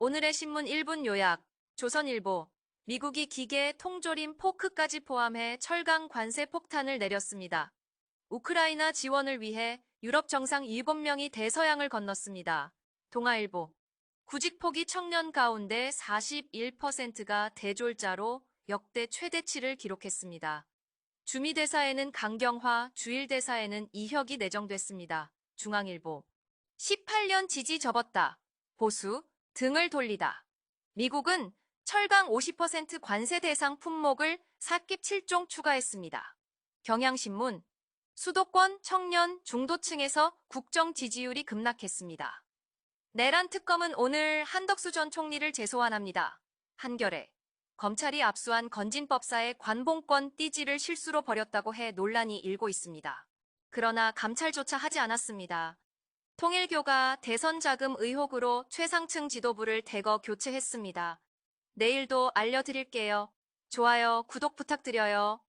오늘의 신문 1분 요약, 조선일보, 미국이 기계, 통조림, 포크까지 포함해 철강 관세 폭탄을 내렸습니다. 우크라이나 지원을 위해 유럽 정상 7명이 대서양을 건넜습니다. 동아일보, 구직 포기 청년 가운데 41%가 대졸자로 역대 최대치를 기록했습니다. 주미대사에는 강경화, 주일대사에는 이혁이 내정됐습니다. 중앙일보, 18년 지지 접었다. 보수, 등을 돌리다. 미국은 철강 50% 관세 대상 품목을 4깁 7종 추가했습니다. 경향신문, 수도권, 청년, 중도층에서 국정 지지율이 급락했습니다. 내란 특검은 오늘 한덕수 전 총리를 재소환합니다. 한겨레, 검찰이 압수한 건진법사의 관봉권 띠지를 실수로 버렸다고 해 논란이 일고 있습니다. 그러나 감찰조차 하지 않았습니다. 통일교가 대선 자금 의혹으로 최상층 지도부를 대거 교체했습니다. 내일도 알려드릴게요. 좋아요, 구독 부탁드려요.